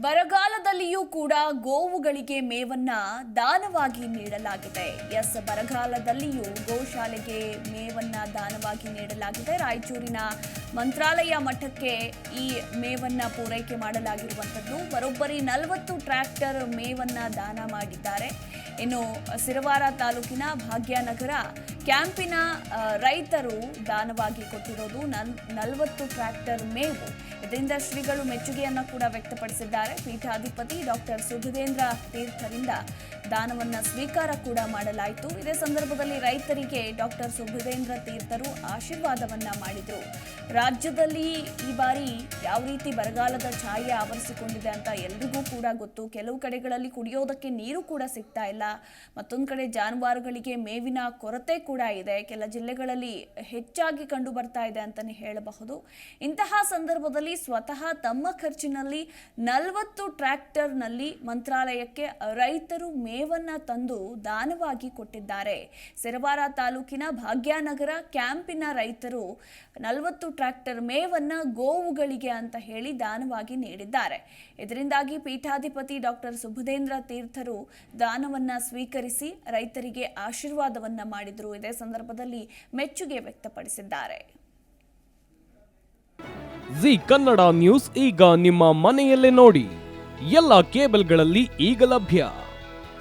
ಬರಗಾಲದಲ್ಲಿಯೂ ಕೂಡ ಗೋವುಗಳಿಗೆ ಮೇವನ್ನ ದಾನವಾಗಿ ನೀಡಲಾಗಿದೆ. ಎಸ್, ಬರಗಾಲದಲ್ಲಿಯೂ ಗೋಶಾಲೆಗೆ ಮೇವನ್ನ ದಾನವಾಗಿ ನೀಡಲಾಗಿದೆ. ರಾಯಚೂರಿನ ಮಂತ್ರಾಲಯ ಮಠಕ್ಕೆ ಈ ಮೇವನ್ನ ಪೂರೈಕೆ ಮಾಡಲಾಗಿರುವಂಥದ್ದು. ಬರೋಬ್ಬರಿ ನಲವತ್ತು ಟ್ರ್ಯಾಕ್ಟರ್ ಮೇವನ್ನ ದಾನ ಮಾಡಿದ್ದಾರೆ. ಇನ್ನು ಸಿರವಾರ ತಾಲೂಕಿನ ಭಾಗ್ಯನಗರ ಕ್ಯಾಂಪಿನ ರೈತರು ದಾನವಾಗಿ ಕೊಟ್ಟಿರೋದು ನನ್, ನಲವತ್ತು ಟ್ರ್ಯಾಕ್ಟರ್ ಮೇವು. ಇದರಿಂದ ಶ್ರೀಗಳು ಮೆಚ್ಚುಗೆಯನ್ನು ಕೂಡ ವ್ಯಕ್ತಪಡಿಸಿದ್ದಾರೆ. ಪೀಠಾಧಿಪತಿ ಡಾಕ್ಟರ್ ಸುಬುಧೇಂದ್ರ ತೀರ್ಥರಿಂದ ದಾನವನ್ನ ಸ್ವೀಕಾರ ಕೂಡ ಮಾಡಲಾಯಿತು. ಇದೇ ಸಂದರ್ಭದಲ್ಲಿ ರೈತರಿಗೆ ಡಾಕ್ಟರ್ ಸುಬುಧೇಂದ್ರ ತೀರ್ಥರು ಆಶೀರ್ವಾದವನ್ನ ಮಾಡಿದರು. ರಾಜ್ಯದಲ್ಲಿ ಈ ಬಾರಿ ಯಾವ ರೀತಿ ಬರಗಾಲದ ಛಾಯೆ ಆವರಿಸಿಕೊಂಡಿದೆ ಅಂತ ಎಲ್ರಿಗೂ ಕೂಡ ಗೊತ್ತು. ಕೆಲವು ಕಡೆಗಳಲ್ಲಿ ಕುಡಿಯೋದಕ್ಕೆ ನೀರು ಕೂಡ ಸಿಗ್ತಾ ಇಲ್ಲ. ಮತ್ತೊಂದು ಕಡೆ ಜಾನುವಾರುಗಳಿಗೆ ಮೇವಿನ ಕೊರತೆ ಕೂಡ ಇದೆ. ಕೆಲ ಜಿಲ್ಲೆಗಳಲ್ಲಿ ಹೆಚ್ಚಾಗಿ ಕಂಡು ಬರ್ತಾ ಇದೆ ಅಂತಾನೆ ಹೇಳಬಹುದು. ಇಂತಹ ಸಂದರ್ಭದಲ್ಲಿ ಸ್ವತಃ ತಮ್ಮ ಖರ್ಚಿನಲ್ಲಿ ನಲವತ್ತು ಟ್ರ್ಯಾಕ್ಟರ್ನಲ್ಲಿ ಮಂತ್ರಾಲಯಕ್ಕೆ ರೈತರು ಮೇವನ್ನ ತಂದು ದಾನವಾಗಿ ಕೊಟ್ಟಿದ್ದಾರೆ. ಸಿರವಾರ ತಾಲೂಕಿನ ಭಾಗ್ಯನಗರ ಕ್ಯಾಂಪಿನ ರೈತರು ನಲವತ್ತು ಟ್ರ್ಯಾಕ್ಟರ್ ಮೇವನ್ನ ಗೋವುಗಳಿಗೆ ಅಂತ ಹೇಳಿ ದಾನವಾಗಿ ನೀಡಿದ್ದಾರೆ. ಇದರಿಂದಾಗಿ ಪೀಠಾಧಿಪತಿ ಡಾಕ್ಟರ್ ಸುಬುಧೇಂದ್ರ ತೀರ್ಥರು ದಾನವನ್ನ ಸ್ವೀಕರಿಸಿ ರೈತರಿಗೆ ಆಶೀರ್ವಾದವನ್ನ ಮಾಡಿದರು. ಇದೇ ಸಂದರ್ಭದಲ್ಲಿ ಮೆಚ್ಚುಗೆ ವ್ಯಕ್ತಪಡಿಸಿದ್ದಾರೆ. ಜಿ ಕನ್ನಡ ನ್ಯೂಸ್ ಈಗ ನಿಮ್ಮ ಮನೆಯಲ್ಲೇ ನೋಡಿ. ಎಲ್ಲ ಕೇಬಲ್ಗಳಲ್ಲಿ ಈಗ ಲಭ್ಯ.